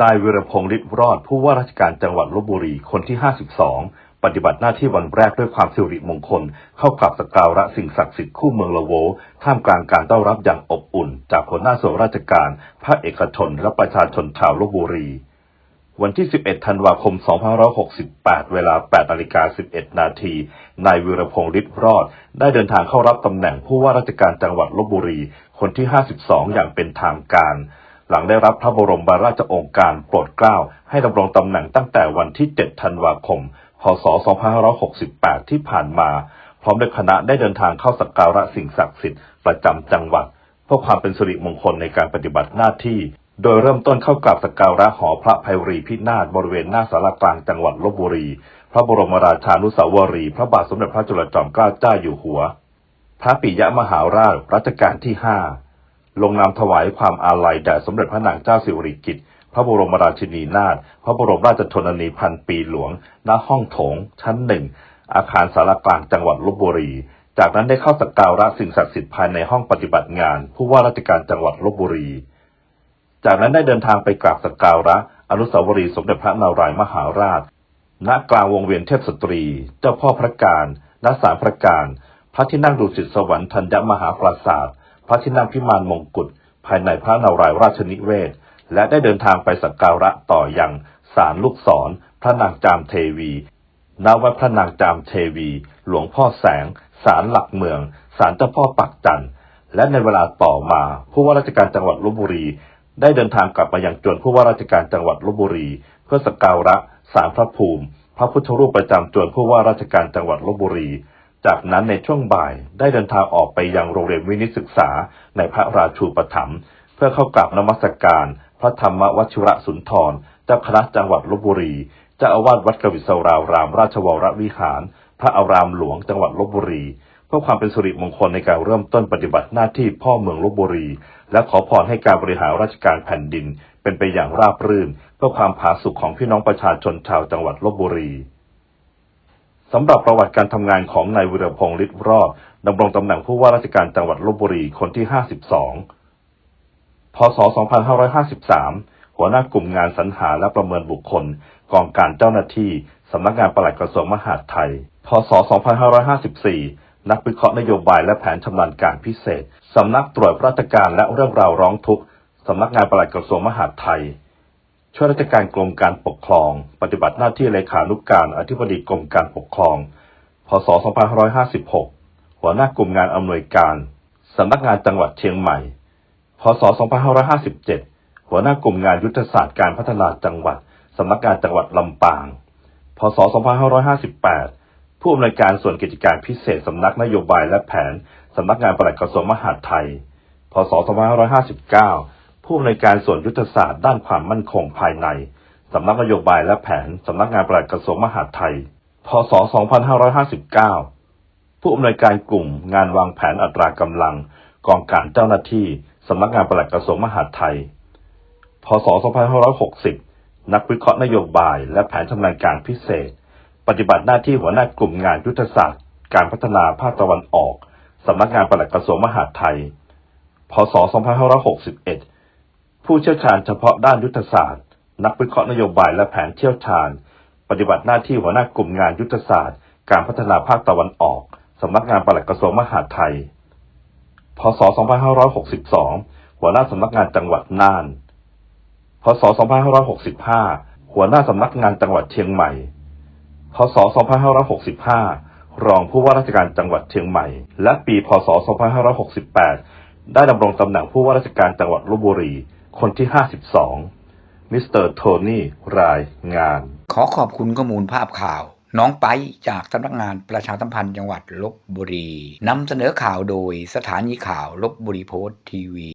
นายวิรพงษ์ฤทธิ์รอดผู้ว่าราชการจังหวัดลบบุรีคนที่ 52 ปฏิบัติหน้าที่วันแรกด้วยความสิริมงคล เข้ากราบสักการะสิ่งศักดิ์สิทธิ์คู่เมืองละโว ท่ามกลางการต้อนรับอย่างอบอุ่น จากหัวหน้าส่วนราชการ ภาคเอกชน และประชาชนชาวลบบุรี วันที่ 11 ธันวาคม 2568 เวลา 8นาฬิกา 11 นาที นายวิรพงษ์ฤทธิ์รอด ได้เดินทางเข้ารับตำแหน่งผู้ว่าราชการจังหวัดลบบุรี คนที่ 52 อย่างเป็นทางการ หลังได้รับพระบรมราชโองการโปรดเกล้าให้ดำรงตำแหน่งตั้งแต่วันที่ 7 ธันวาคม พศ 2568 ที่ผ่านมา พร้อมด้วยคณะได้เดินทางเข้าสักการะสิ่งศักดิ์สิทธิ์ประจำจังหวัด เพื่อความเป็นสิริมงคลในการปฏิบัติหน้าที่ โดยเริ่มต้นเข้ากราบสักการะหอพระภัยรีพินาศบริเวณหน้าสารกลางจังหวัดลบบุรี พระบรมราชานุสาวรีย์พระบาทสมเด็จพระจุลจอมเกล้าเจ้าอยู่หัว พระปิยมหาราชรัชกาลที่ห้า ลงนามถวายความอาลัยแด่สมเด็จพระนางเจ้าสิริกิติ์พระบรมราชินีนาถพระบรมราชชนนีพันปีหลวง ณ ห้องโถง ชั้นหนึ่ง อาคารสารกลางจังหวัดลบบุรี จากนั้นได้เข้าสักการะสิ่งศักดิ์สิทธิ์ภายในห้องปฏิบัติงาน ผู้ว่าราชการจังหวัดลบบุรี จากนั้นได้เดินทางไปกราบสักการะ อนุสาวรีย์สมเด็จพระนารายมหาราช ณ กลางวงเวียนเทพสตรี เจ้าพ่อพระการ ณ ศาลพระการ พระที่นั่งดุสิตสวรรค์ธัญมหาปราศาสตร์ พระที่นั่งพิมานมงกุฎภายในพระนารายราชนิเวศ และได้เดินทางไปสักการะต่อยังศาลลูกศร พระนางจามเทวีณวัดพระนางจามเทวี หลวงพ่อแสงศาลหลักเมืองศาลเจ้าพ่อปักจันทร์และในเวลาต่อมาผู้ว่าราชการจังหวัดลบบุรี ได้เดินทางกลับมายังจวนผู้ว่าราชการจังหวัดลบบุรี เพื่อสักการะศาลพระภูมิ พระพุทธรูปประจำจวนผู้ว่าราชการจังหวัดลบบุรี จากนั้นในช่วงบ่ายได้เดินทางออกไปยังโรงเรียนวินิตศึกษาในพระราชูปถัมภ์เพื่อเข้ากราบนมัสการ พระธรรมวชิระสุนทร เจ้าคณะจังหวัดลบบุรี เจ้าอาวาสวัดกวิศรารามราชวรวิหาร พระอารามหลวงจังหวัดลบบุรี เพื่อความเป็นสิริมงคลในการเริ่มต้นปฏิบัติหน้าที่พ่อเมืองลบบุรี และขอพรให้การบริหารราชการแผ่นดิน เป็นไปอย่างราบรื่น เพื่อความผาสุกของพี่น้องประชาชนชาวจังหวัดลบบุรี สำหรับประวัติการทำงานของนายวิรพงษ์ฤทธิ์รอดดำรงตำแหน่งผู้ว่าราชการจังหวัดลบบุรีคนที่ 52 พศ 2553 หัวหน้ากลุ่มงานสรรหาและประเมินบุคคล กองการเจ้าหน้าที่สำนักงานปลัดกระทรวงมหาดไทย พศ 2554 นักวิเคราะห์นโยบายและแผนชำนาญการพิเศษ สำนักตรวจราชการและเรื่องราวร้องทุกข์ สำนักงานปลัดกระทรวงมหาดไทย ช่วยราชการกรมการปกครอง ปฏิบัติหน้าที่เลขานุการอธิบดีกรมการปกครอง พศ 2556 หัวหน้ากลุ่มงานอำนวยการสำนักงานจังหวัดเชียงใหม่ พศ 2557 หัวหน้ากลุ่มงานยุทธศาสตร์การพัฒนาจังหวัดสำนักงานจังหวัดลำปาง พศ 2558 ผู้อำนวยการส่วนกิจการพิเศษสำนักนโยบายและแผนสำนักงานปลัดกระทรวงมหาดไทย พศ 2559 ผู้อำนวยการส่วนยุทธศาสตร์ด้านความมั่นคงภายใน สำนักนโยบายและแผน สำนักงานปลัดกระทรวงมหาดไทย พศ 2559 ผู้อำนวยการกลุ่มงานวางแผนอัตรากำลัง กองการเจ้าหน้าที่ สำนักงานปลัดกระทรวงมหาดไทย พศ 2560 นักวิเคราะห์นโยบาย และแผนชำนาญการพิเศษ ปฏิบัติหน้าที่หัวหน้ากลุ่มงานยุทธศาสตร์ การพัฒนาภาคตะวันออก สำนักงานปลัดกระทรวงมหาดไทย พศ 2561 ผู้เชี่ยวชาญเฉพาะด้านยุทธศาสตร์ นักวิเคราะห์นโยบายและแผนเชี่ยวชาญ ปฏิบัติหน้าที่หัวหน้ากลุ่มงานยุทธศาสตร์ การพัฒนาภาคตะวันออก สำนักงานปลัดกระทรวงมหาดไทย พศ 2562 หัวหน้าสำนักงานจังหวัดน่าน พศ 2565 หัวหน้าสำนักงานจังหวัดเชียงใหม่ พศ 2565 รองผู้ว่าราชการจังหวัดเชียงใหม่ และปี พศ 2568 ได้ดำรงตำแหน่งผู้ว่าราชการจังหวัดลบบุรี คนที่ 52 มิสเตอร์โทนี่ รายงาน ขอขอบคุณข้อมูลภาพข่าว น้องไปจากสำนักงานประชาสัมพันธ์จังหวัดลบบุรีนำเสนอข่าวโดยสถานีข่าวลบบุรีโพสต์ทีวี